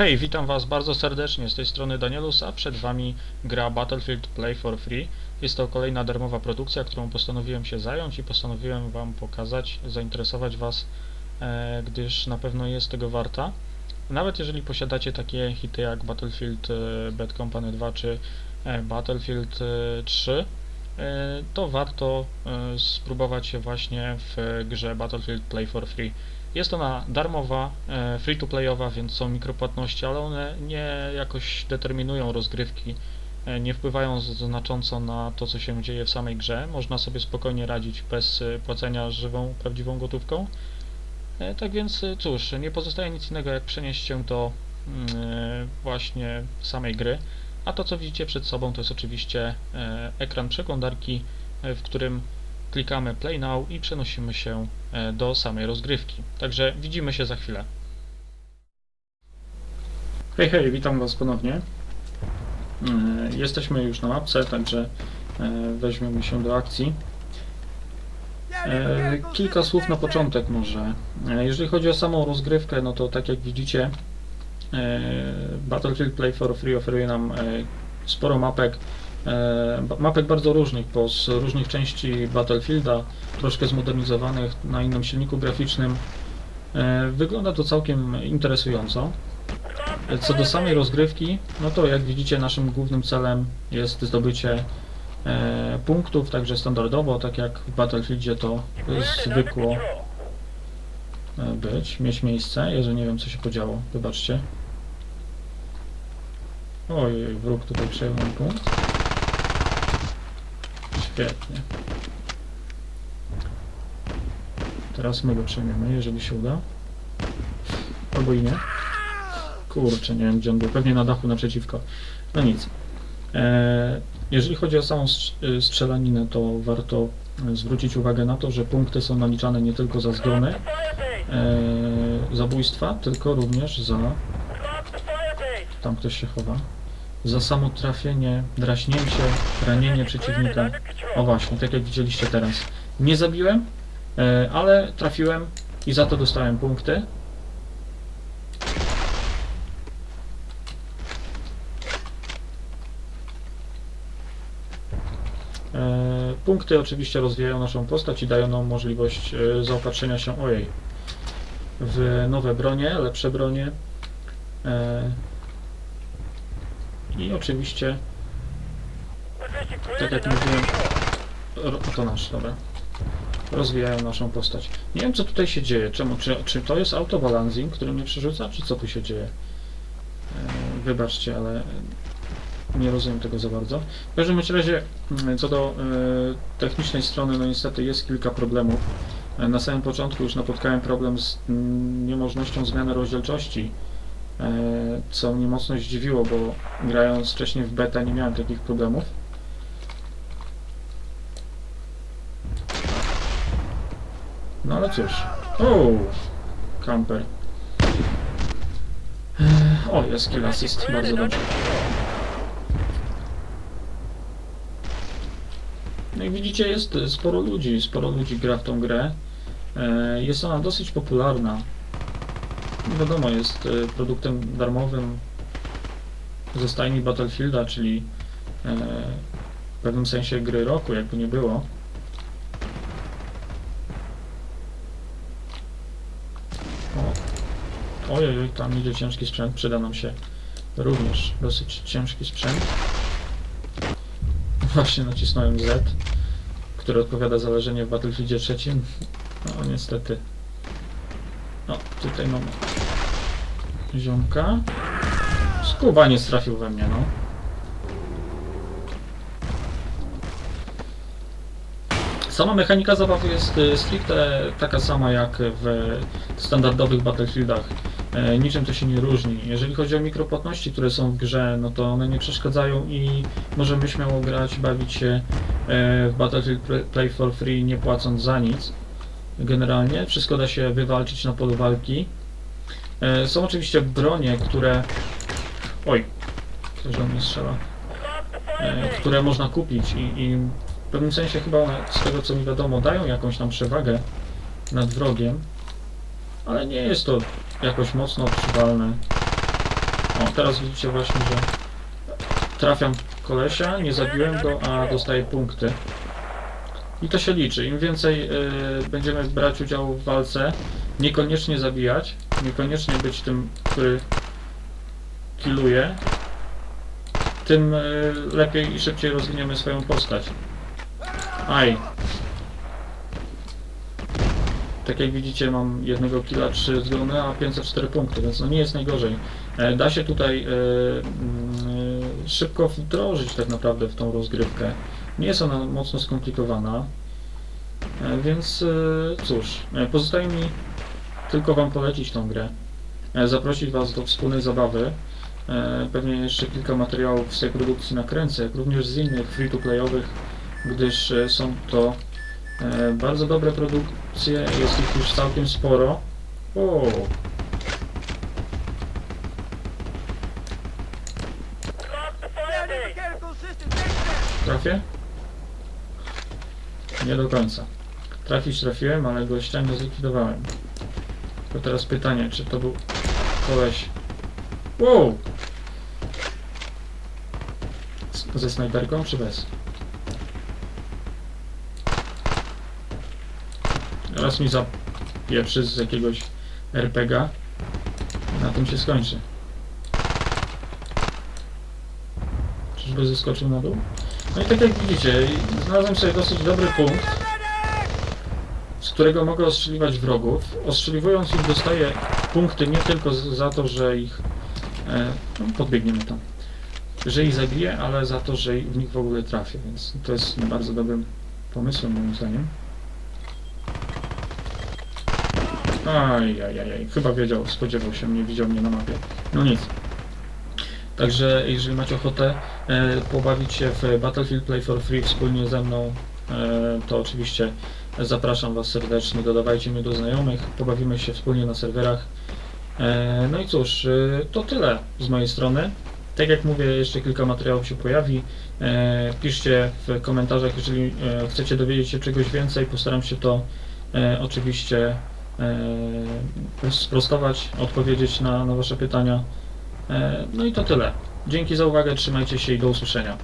Hej, witam Was bardzo serdecznie z tej strony Danielus, a przed Wami gra Battlefield Play for Free. Jest to kolejna darmowa produkcja, którą postanowiłem się zająć i postanowiłem Wam pokazać, zainteresować Was, e, gdyż na pewno jest tego warta. Nawet jeżeli posiadacie takie hity jak Battlefield e, Bad Company 2 czy e, Battlefield e, 3, e, to warto spróbować się właśnie w grze Battlefield Play for Free. Jest ona darmowa, e, free to playowa, więc są mikropłatności, ale one nie jakoś determinują rozgrywki, e, nie wpływają znacząco na to, co się dzieje w samej grze. Można sobie spokojnie radzić bez e, płacenia żywą, prawdziwą gotówką. Tak więc cóż, nie pozostaje nic innego jak przenieść się do mm, właśnie samej gry. A to co widzicie przed sobą to jest oczywiście ekran przeglądarki, w którym klikamy Play Now i przenosimy się e, do samej rozgrywki. Także widzimy się za chwilę. Hej, hej, witam Was ponownie. E, Jesteśmy już na mapce, także e, weźmiemy się do akcji. Kilka słów na początek może. Jeżeli chodzi o samą rozgrywkę, no to tak jak widzicie, Battlefield Play for Free oferuje nam sporo mapek, mapek bardzo różnych, bo z różnych części Battlefielda, troszkę zmodernizowanych na innym silniku graficznym. E, Wygląda to całkiem interesująco. E, Co do samej rozgrywki, no to jak widzicie naszym głównym celem jest zdobycie e, punktów, także standardowo, tak jak w Battlefieldzie to zwykło e, być, mieć miejsce. Jeżeli nie wiem co się podziało, wybaczcie. Oj, wróg tutaj przejął punkt. Świetnie. Teraz my go przejmiemy, jeżeli się uda. Albo i nie. Kurczę, nie wiem gdzie on był. Pewnie na dachu naprzeciwko. No nic. E, jeżeli chodzi o samą y, strzelaninę, to warto e, zwrócić uwagę na to, że punkty są naliczane nie tylko za zgony, e, zabójstwa, tylko również za... Tam ktoś się chowa. Za samo trafienie, draśnięcie, ranienie przeciwnika. O właśnie, tak jak widzieliście teraz. Nie zabiłem, e, ale trafiłem i za to dostałem punkty. E, Punkty oczywiście rozwijają naszą postać i dają nam możliwość e, zaopatrzenia się, ojej, w nowe bronie, lepsze bronie. I oczywiście, tak jak mówiłem, to nasz, dobra. Rozwijają naszą postać. Nie wiem co tutaj się dzieje. Czemu? Czy, czy to jest autobalancing, który mnie przerzuca, czy co tu się dzieje? E, Wybaczcie, ale nie rozumiem tego za bardzo. W każdym razie, mm, co do e, technicznej strony, no niestety jest kilka problemów. E, Na samym początku już napotkałem problem z mm, niemożnością zmiany rozdzielczości, co mnie mocno zdziwiło, bo grając wcześniej w beta nie miałem takich problemów. No ale cóż. O, camper. E, O, jest kill assist, bardzo dobrze. No i widzicie, jest e, sporo ludzi, sporo ludzi gra w tą grę. E, Jest ona dosyć popularna. Wiadomo, jest e, produktem darmowym ze stajni Battlefielda, czyli e, w pewnym sensie gry roku, jakby nie było. O. Ojej, oj, tam idzie ciężki sprzęt, przyda nam się również dosyć ciężki sprzęt. Właśnie nacisnąłem Z, który odpowiada za leżenie w Battlefieldzie trzecim. No niestety. No, tutaj mamy ziomka. Skubaniec trafił we mnie, no. Sama mechanika zabawy jest y, stricte taka sama jak w standardowych Battlefieldach. E, Niczym to się nie różni. Jeżeli chodzi o mikropłatności, które są w grze, no to one nie przeszkadzają i możemy śmiało grać, bawić się e, w Battlefield Play for Free nie płacąc za nic. Generalnie wszystko da się wywalczyć na polu walki. E, Są oczywiście bronie, które... Oj, ktoś do mnie strzela. E, Które można kupić i, i w pewnym sensie chyba z tego co mi wiadomo, dają jakąś tam przewagę nad wrogiem, ale nie jest to jakoś mocno odczuwalne. O, teraz widzicie właśnie, że trafiam kolesia, nie zabiłem go, a dostaję punkty. I to się liczy. Im więcej y, będziemy brać udziału w walce, niekoniecznie zabijać, niekoniecznie być tym, który killuje, tym y, lepiej i szybciej rozwiniemy swoją postać. Aj. Tak jak widzicie mam jednego killa, 3 zgony, a 504 punkty, więc no nie jest najgorzej. E, Da się tutaj e, mm, e, szybko wdrożyć tak naprawdę w tą rozgrywkę. Nie jest ona mocno skomplikowana. E, Więc e, cóż, e, pozostaje mi tylko Wam polecić tą grę. E, Zaprosić Was do wspólnej zabawy. E, Pewnie jeszcze kilka materiałów z tej produkcji nakręcę, również z innych free-to-playowych, gdyż e, są to bardzo dobre produkcje, jest ich już całkiem sporo. O, trafię? Nie do końca. Trafić trafiłem, ale gościa nie zlikwidowałem. To teraz pytanie, czy to był koleś... Wow! Ze snajperką, czy bez? Raz mi zapieprzy z jakiegoś RPGa. Na tym się skończy. Czyżby zeskoczył na dół? No i tak jak widzicie, znalazłem sobie dosyć dobry punkt, którego mogę ostrzeliwać wrogów. Ostrzeliwując ich dostaję punkty nie tylko za to, że ich... E, no, podbiegniemy tam. Że ich zabiję, ale za to, że w nich w ogóle trafię, więc to jest bardzo dobrym pomysłem moim zdaniem. Aj, aj, aj, aj. chyba wiedział, spodziewał się mnie, widział mnie na mapie. No nic. Także jeżeli macie ochotę e, pobawić się w Battlefield Play for Free wspólnie ze mną, e, to oczywiście zapraszam Was serdecznie, dodawajcie mnie do znajomych, pobawimy się wspólnie na serwerach. E, no i cóż, e, to tyle z mojej strony. Tak jak mówię, jeszcze kilka materiałów się pojawi. E, piszcie w komentarzach, jeżeli chcecie dowiedzieć się czegoś więcej. Postaram się to oczywiście sprostować, odpowiedzieć na, na Wasze pytania. No i to tyle. Dzięki za uwagę, trzymajcie się i do usłyszenia.